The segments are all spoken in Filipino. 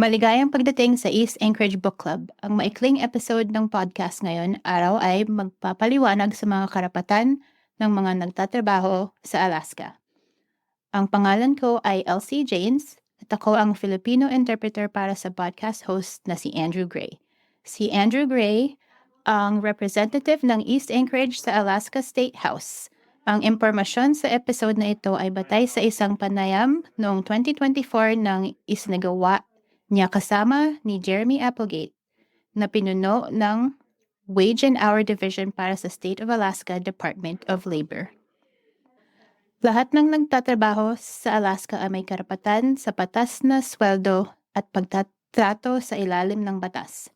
Maligayang pagdating sa East Anchorage Book Club. Ang maikling episode ng podcast ngayon araw ay magpapaliwanag sa mga karapatan ng mga nagtatrabaho sa Alaska. Ang pangalan ko ay Elsie James at ako ang Filipino interpreter para sa podcast host na si Andrew Gray. Si Andrew Gray ang representative ng East Anchorage sa Alaska State House. Ang impormasyon sa episode na ito ay batay sa isang panayam noong 2024 ng isinagawa niya kasama ni Jeremy Applegate na pinuno ng Wage and Hour Division para sa State of Alaska Department of Labor. Lahat ng nagtatrabaho sa Alaska ay may karapatan sa patas na sweldo at pagtatrato sa ilalim ng batas.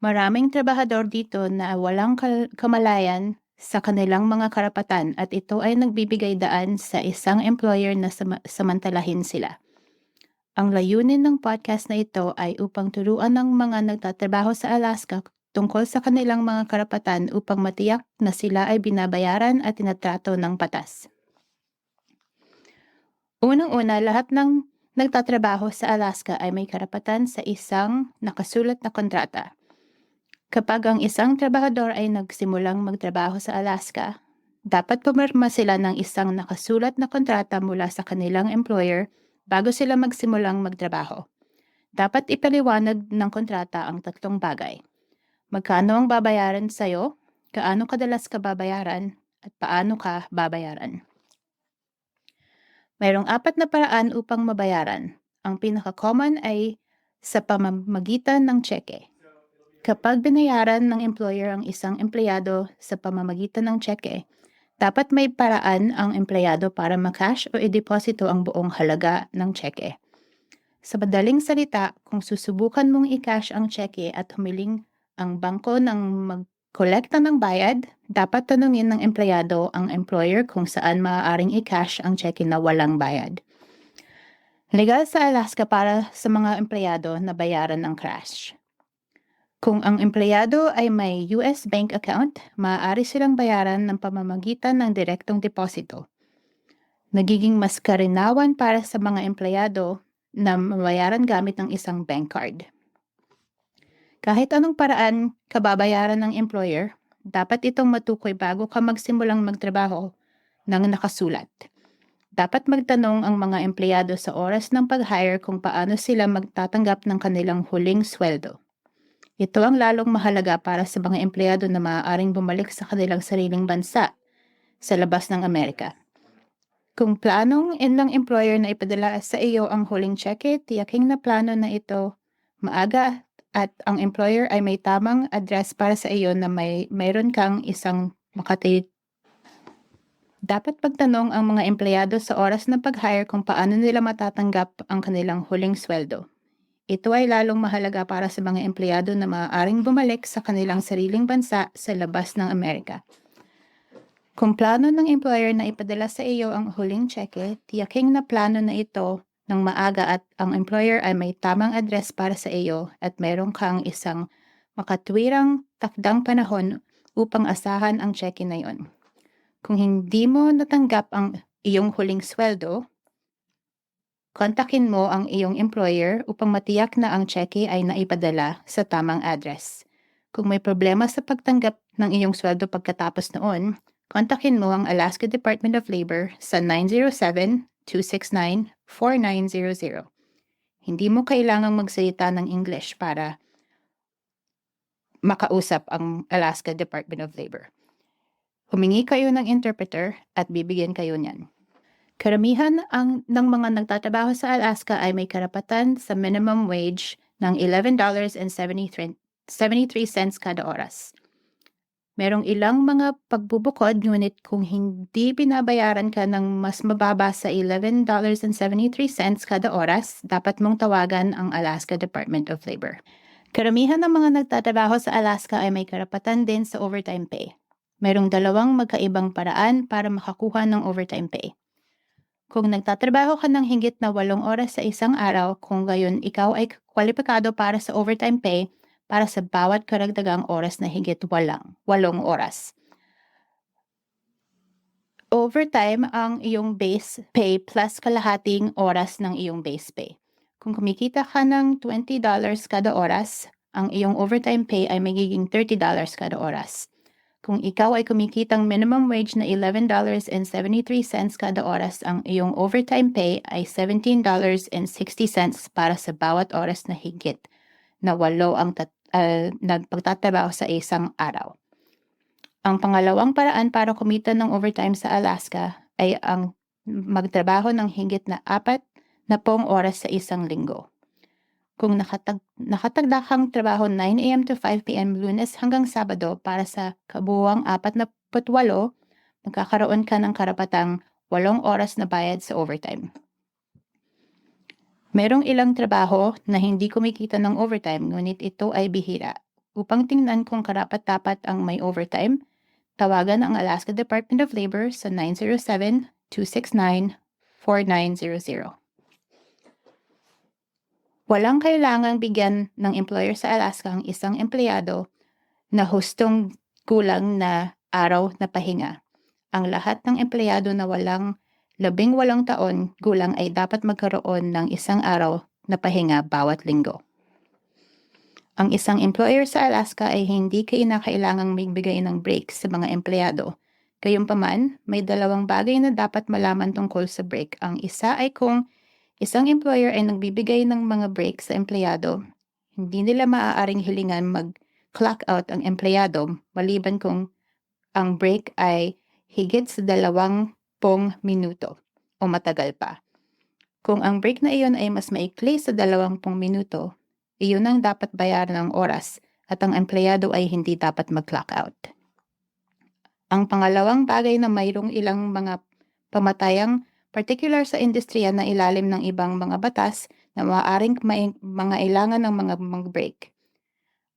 Maraming trabahador dito na walang kamalayan sa kanilang mga karapatan at ito ay nagbibigay daan sa isang employer na samantalahin sila. Ang layunin ng podcast na ito ay upang turuan ng mga nagtatrabaho sa Alaska tungkol sa kanilang mga karapatan upang matiyak na sila ay binabayaran at tinatrato ng patas. Unang-una, lahat ng nagtatrabaho sa Alaska ay may karapatan sa isang nakasulat na kontrata. Kapag ang isang trabahador ay nagsimulang magtrabaho sa Alaska, dapat pumirma sila ng isang nakasulat na kontrata mula sa kanilang employer bago sila magsimulang magtrabaho. Dapat ipaliwanag ng kontrata ang tatlong bagay. Magkano ang babayaran sa'yo, kaano kadalas ka babayaran, at paano ka babayaran. Mayroong apat na paraan upang mabayaran. Ang pinaka-common ay sa pamamagitan ng tseke. Kapag binayaran ng employer ang isang empleyado sa pamamagitan ng tseke, dapat may paraan ang empleyado para makash o ideposito ang buong halaga ng tseke. Sa madaling salita, kung susubukan mong i-cash ang tseke at humiling ang bangko ng magkolekta ng bayad, dapat tanungin ng empleyado ang employer kung saan maaaring i-cash ang tseke na walang bayad. Legal sa Alaska para sa mga empleyado na bayaran ng cash. Kung ang empleyado ay may US bank account, maaari silang bayaran ng pamamagitan ng direktong deposito. Nagiging mas karinawan para sa mga empleyado na mabayaran gamit ng isang bank card. Kahit anong paraan kababayaran ng employer, dapat itong matukoy bago ka magsimulang magtrabaho ng nakasulat. Dapat magtanong ang mga empleyado sa oras ng pag-hire kung paano sila magtatanggap ng kanilang huling sweldo. Ito ang lalong mahalaga para sa mga empleyado na maaaring bumalik sa kanilang sariling bansa sa labas ng Amerika. Kung planong ng employer na ipadala sa iyo ang huling cheque, tiyaking na plano na ito maaga at ang employer ay may tamang address para sa iyo na may mayroon kang isang makati dapat pagtanong ang mga empleyado sa oras ng pag-hire kung paano nila matatanggap ang kanilang huling sweldo. Ito ay lalong mahalaga para sa mga empleyado na maaaring bumalik sa kanilang sariling bansa sa labas ng Amerika. Kung plano ng employer na ipadala sa iyo ang huling cheque, tiyaking na plano na ito ng maaga at ang employer ay may tamang address para sa iyo at mayroon kang isang makatwirang takdang panahon upang asahan ang cheque na yon. Kung hindi mo natanggap ang iyong huling sweldo, Kontakin mo ang iyong employer upang matiyak na ang cheque ay naipadala sa tamang address. Kung may problema sa pagtanggap ng iyong sweldo pagkatapos noon, kontakin mo ang Alaska Department of Labor sa 907-269-4900. Hindi mo kailangang magsalita ng English para makausap ang Alaska Department of Labor. Humingi kayo ng interpreter at bibigyan kayo niyan. Karamihan ang, ng mga nagtatrabaho sa Alaska ay may karapatan sa minimum wage ng $11.73 kada oras. Merong ilang mga pagbubukod ngunit kung hindi binabayaran ka ng mas mababa sa $11.73 kada oras, dapat mong tawagan ang Alaska Department of Labor. Karamihan ng mga nagtatrabaho sa Alaska ay may karapatan din sa overtime pay. Merong dalawang magkaibang paraan para makakuha ng overtime pay. Kung nagtatrabaho ka ng higit na walong oras sa isang araw, kung gayon ikaw ay kwalipikado para sa overtime pay para sa bawat karagdagang oras na higit walang, walong oras. Overtime ang iyong base pay plus kalahating oras ng iyong base pay. Kung kumikita ka ng $20 kada oras, ang iyong overtime pay ay magiging $30 kada oras. Kung ikaw ay kumikitang minimum wage na $11.73 kada oras, ang iyong overtime pay ay $17.60 para sa bawat oras na higit na walo ang tat- uh, nagpagtatrabaho sa isang araw. Ang pangalawang paraan para kumita ng overtime sa Alaska ay ang magtrabaho ng higit na apat na pong oras sa isang linggo. Kung nakatag, nakatagda kang trabaho 9 a.m. to 5 p.m. lunes hanggang Sabado para sa kabuuang 48, magkakaroon ka ng karapatang 8 oras na bayad sa overtime. Merong ilang trabaho na hindi kumikita ng overtime ngunit ito ay bihira. Upang tingnan kung karapat-dapat ang may overtime, tawagan ang Alaska Department of Labor sa 907-269-4900. Walang kailangang bigyan ng employer sa Alaska ang isang empleyado na hustong kulang na araw na pahinga. Ang lahat ng empleyado na walang labing walong taon gulang ay dapat magkaroon ng isang araw na pahinga bawat linggo. Ang isang employer sa Alaska ay hindi kinakailangang magbigay ng break sa mga empleyado. Gayunpaman, may dalawang bagay na dapat malaman tungkol sa break. Ang isa ay kung Isang employer ay nagbibigay ng mga break sa empleyado. Hindi nila maaaring hilingan mag-clock out ang empleyado maliban kung ang break ay higit sa dalawang pong minuto o matagal pa. Kung ang break na iyon ay mas maikli sa dalawang pong minuto, iyon ang dapat bayaran ng oras at ang empleyado ay hindi dapat mag-clock out. Ang pangalawang bagay na mayroong ilang mga pamatayang particular sa industriya na ilalim ng ibang mga batas na maaaring may mga ilangan ng mga mag-break.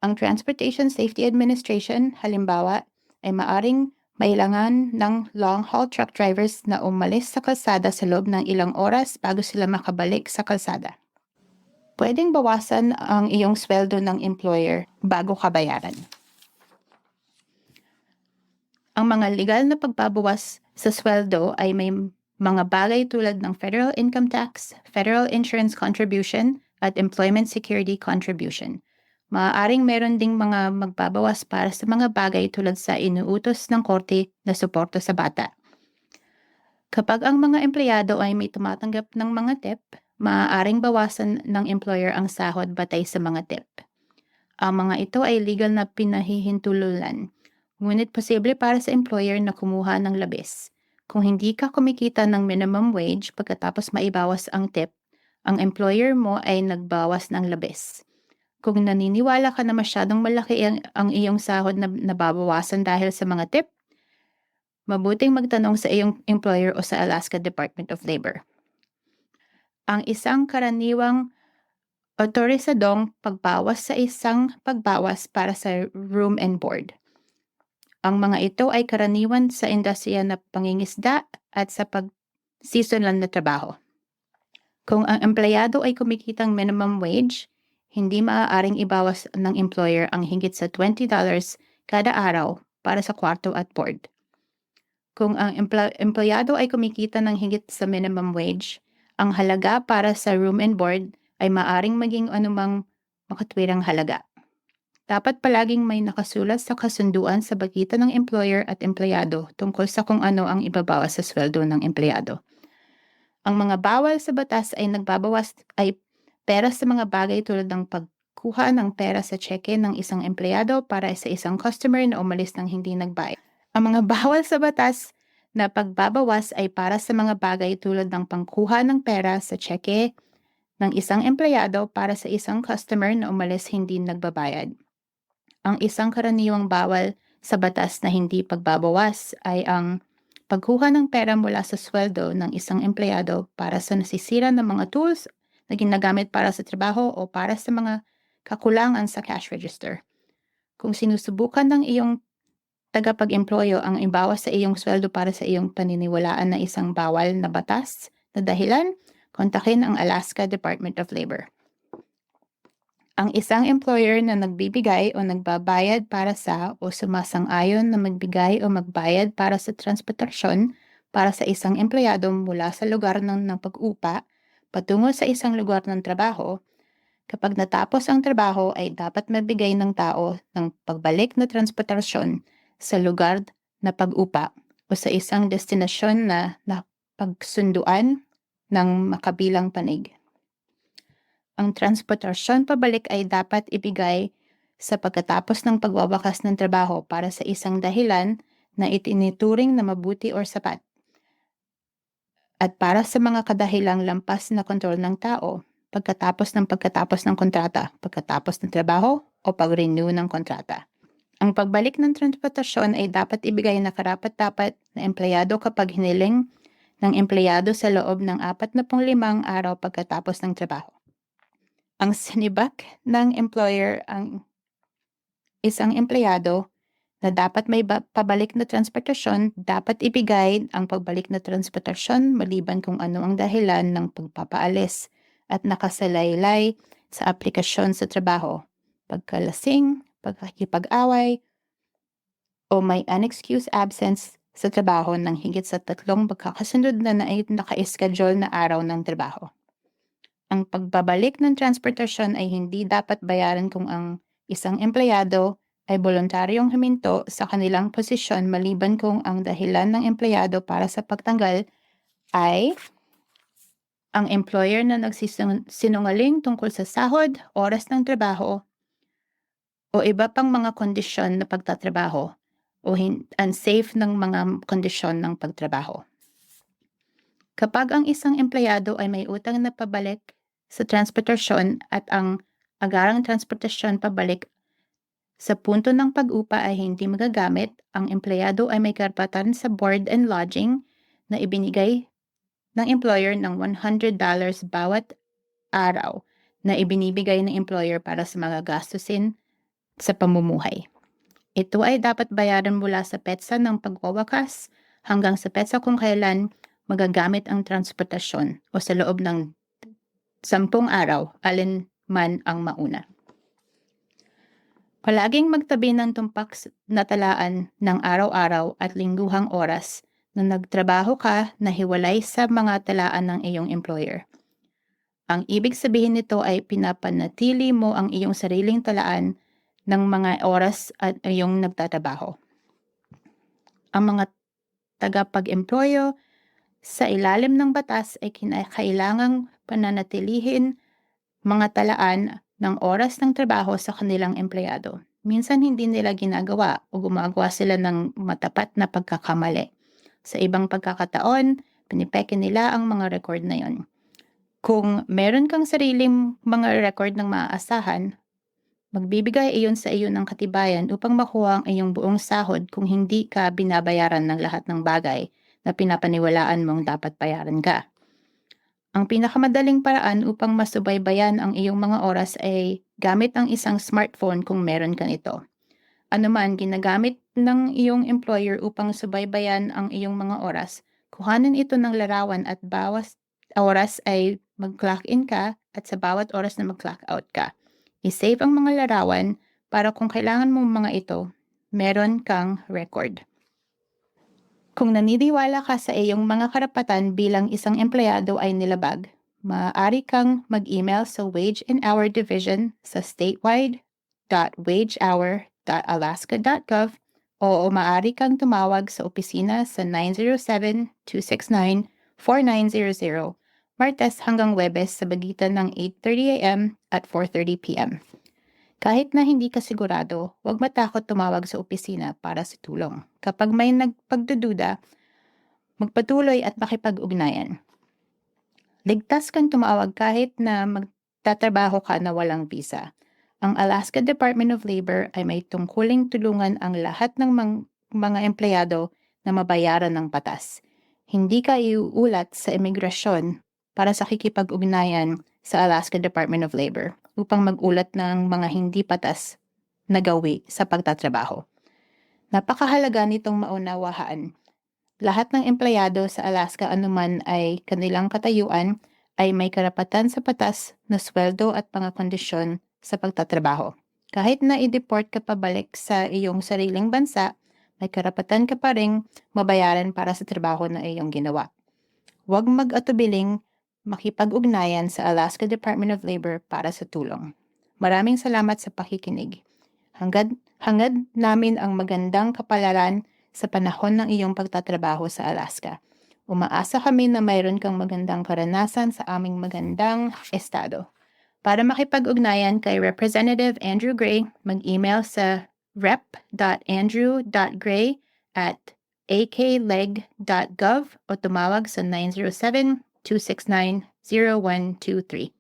Ang Transportation Safety Administration, halimbawa, ay maaring mailangan ng long-haul truck drivers na umalis sa kalsada sa loob ng ilang oras bago sila makabalik sa kalsada. Pwedeng bawasan ang iyong sweldo ng employer bago ka bayaran. Ang mga legal na pagbabawas sa sweldo ay may mga bagay tulad ng federal income tax, federal insurance contribution, at employment security contribution. Maaaring meron ding mga magbabawas para sa mga bagay tulad sa inuutos ng korte na suporta sa bata. Kapag ang mga empleyado ay may tumatanggap ng mga tip, maaaring bawasan ng employer ang sahod batay sa mga tip. Ang mga ito ay legal na pinahihintululan, ngunit posible para sa employer na kumuha ng labis. Kung hindi ka kumikita ng minimum wage pagkatapos maibawas ang tip, ang employer mo ay nagbawas ng labis. Kung naniniwala ka na masyadong malaki ang, iyong sahod na nababawasan dahil sa mga tip, mabuting magtanong sa iyong employer o sa Alaska Department of Labor. Ang isang karaniwang otorisadong pagbawas sa isang pagbawas para sa room and board. Ang mga ito ay karaniwan sa industriya na pangingisda at sa pag-seasonal na trabaho. Kung ang empleyado ay kumikitang minimum wage, hindi maaaring ibawas ng employer ang higit sa $20 kada araw para sa kwarto at board. Kung ang empl- empleyado ay kumikita ng higit sa minimum wage, ang halaga para sa room and board ay maaring maging anumang makatwirang halaga. Dapat palaging may nakasulat sa kasunduan sa pagitan ng employer at empleyado tungkol sa kung ano ang ibabawas sa sweldo ng empleyado. Ang mga bawal sa batas ay nagbabawas ay pera sa mga bagay tulad ng pagkuha ng pera sa cheque ng isang empleyado para sa isang customer na umalis ng hindi nagbayad. Ang mga bawal sa batas na pagbabawas ay para sa mga bagay tulad ng pangkuha ng pera sa cheque ng isang empleyado para sa isang customer na umalis hindi nagbabayad. Ang isang karaniwang bawal sa batas na hindi pagbabawas ay ang pagkuha ng pera mula sa sweldo ng isang empleyado para sa nasisira ng mga tools na ginagamit para sa trabaho o para sa mga kakulangan sa cash register. Kung sinusubukan ng iyong tagapag-employo ang ibawas sa iyong sweldo para sa iyong paniniwalaan na isang bawal na batas na dahilan, kontakin ang Alaska Department of Labor. Ang isang employer na nagbibigay o nagbabayad para sa o sumasang-ayon na magbigay o magbayad para sa transportasyon para sa isang empleyado mula sa lugar ng, ng pag-upa patungo sa isang lugar ng trabaho, kapag natapos ang trabaho ay dapat mabigay ng tao ng pagbalik na transportasyon sa lugar na pag-upa o sa isang destinasyon na napagsunduan ng makabilang panig. Ang transportasyon pabalik ay dapat ibigay sa pagkatapos ng pagwawakas ng trabaho para sa isang dahilan na itinituring na mabuti or sapat. At para sa mga kadahilang lampas na kontrol ng tao, pagkatapos ng pagkatapos ng kontrata, pagkatapos ng trabaho o pag-renew ng kontrata. Ang pagbalik ng transportasyon ay dapat ibigay na karapat-dapat na empleyado kapag hiniling ng empleyado sa loob ng 45 araw pagkatapos ng trabaho. Ang sinibak ng employer ang isang empleyado na dapat may ba- pabalik na transportasyon, dapat ibigay ang pagbalik na transportasyon maliban kung ano ang dahilan ng pagpapaalis at nakasalaylay sa aplikasyon sa trabaho, pagkalasing, pagkakipag-away, o may unexcused absence sa trabaho ng higit sa tatlong pagkakasunod na na naka-schedule na araw ng trabaho. Ang pagbabalik ng transportasyon ay hindi dapat bayaran kung ang isang empleyado ay voluntaryong huminto sa kanilang posisyon maliban kung ang dahilan ng empleyado para sa pagtanggal ay ang employer na nagsisinungaling tungkol sa sahod, oras ng trabaho, o iba pang mga kondisyon na pagtatrabaho o unsafe ng mga kondisyon ng pagtrabaho. Kapag ang isang empleyado ay may utang na pabalik sa transportasyon at ang agarang transportasyon pabalik sa punto ng pag-upa ay hindi magagamit, ang empleyado ay may karapatan sa board and lodging na ibinigay ng employer ng $100 bawat araw na ibinibigay ng employer para sa mga gastusin sa pamumuhay. Ito ay dapat bayaran mula sa petsa ng pagwawakas hanggang sa petsa kung kailan magagamit ang transportasyon o sa loob ng sampung araw, alin man ang mauna. Palaging magtabi ng tumpak na talaan ng araw-araw at lingguhang oras na nagtrabaho ka na hiwalay sa mga talaan ng iyong employer. Ang ibig sabihin nito ay pinapanatili mo ang iyong sariling talaan ng mga oras at iyong nagtatrabaho. Ang mga tagapag-employo sa ilalim ng batas ay kinakailangang pananatilihin mga talaan ng oras ng trabaho sa kanilang empleyado. Minsan hindi nila ginagawa o gumagawa sila ng matapat na pagkakamali. Sa ibang pagkakataon, pinipeke nila ang mga record na yon. Kung meron kang sariling mga record ng maaasahan, magbibigay iyon sa iyo ng katibayan upang makuha ang iyong buong sahod kung hindi ka binabayaran ng lahat ng bagay na pinapaniwalaan mong dapat bayaran ka. Ang pinakamadaling paraan upang masubaybayan ang iyong mga oras ay gamit ang isang smartphone kung meron ka nito. Ano man ginagamit ng iyong employer upang subaybayan ang iyong mga oras, kuhanin ito ng larawan at bawas oras ay mag-clock in ka at sa bawat oras na mag-clock out ka. I-save ang mga larawan para kung kailangan mo mga ito, meron kang record. Kung naniniwala ka sa iyong mga karapatan bilang isang empleyado ay nilabag, maaari kang mag-email sa Wage and Hour Division sa statewide.wagehour.alaska.gov o maaari kang tumawag sa opisina sa 907-269-4900 Martes hanggang Webes sa bagitan ng 8.30 a.m. at 4.30 p.m. Kahit na hindi ka sigurado, huwag matakot tumawag sa opisina para sa tulong. Kapag may nagpagdududa, magpatuloy at makipag-ugnayan. Ligtas kang tumawag kahit na magtatrabaho ka na walang visa. Ang Alaska Department of Labor ay may tungkuling tulungan ang lahat ng mga empleyado na mabayaran ng patas. Hindi ka iuulat sa imigrasyon para sa kikipag-ugnayan sa Alaska Department of Labor upang magulat ng mga hindi patas na gawi sa pagtatrabaho. Napakahalaga nitong maunawahan. Lahat ng empleyado sa Alaska anuman ay kanilang katayuan ay may karapatan sa patas na sweldo at mga kondisyon sa pagtatrabaho. Kahit na i-deport ka pabalik sa iyong sariling bansa, may karapatan ka pa ring mabayaran para sa trabaho na iyong ginawa. Huwag mag-atubiling makipag-ugnayan sa Alaska Department of Labor para sa tulong. Maraming salamat sa pakikinig. Hangad, hangad namin ang magandang kapalaran sa panahon ng iyong pagtatrabaho sa Alaska. Umaasa kami na mayroon kang magandang karanasan sa aming magandang estado. Para makipag-ugnayan kay Representative Andrew Gray, mag-email sa rep.andrew.gray at akleg.gov o tumawag sa 269 0123.